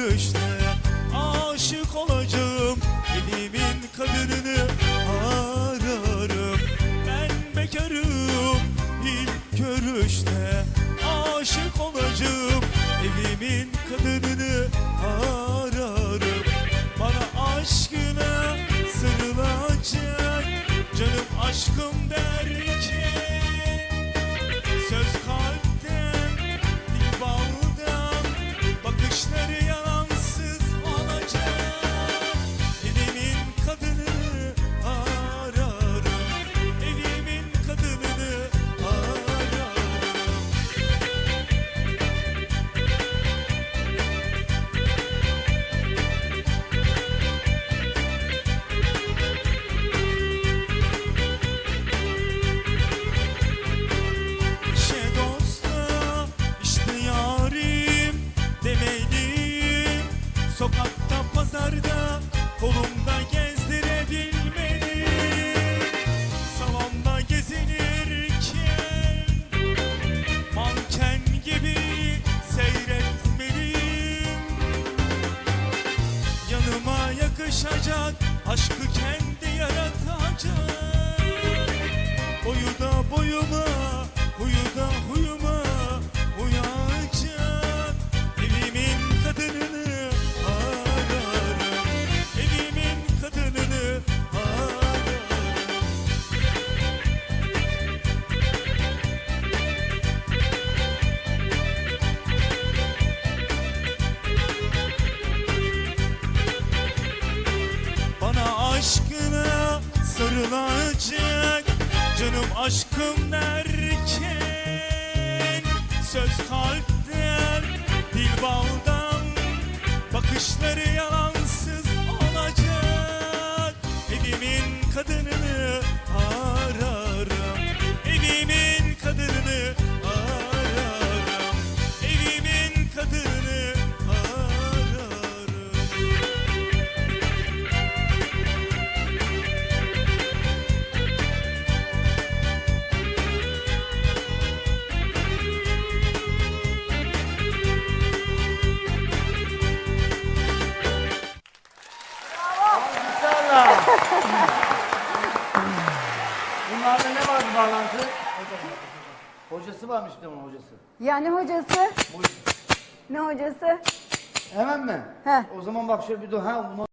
gülüşte aşık olacağım. Elimin kadınını ararım. Ben bekarım. İlk görüşte aşık olacağım. Evimin kadınını ararım. Bana aşkına sarılacak Canım aşkım der ki Yakışacak aşkı kendi yaratacak. Boyu da boyuma, huyu da huyuma aşkım derken Söz kalpten, dil baldan Bakışları yalansız olacak. Evimin kadınını Bunlarda ne vardı bağlantı? Hocası varmış bir de onun hocası. Yani hocası? Bu- Ne hocası? Hemen mi? He. O zaman bak şöyle bir dur. Ha, bunu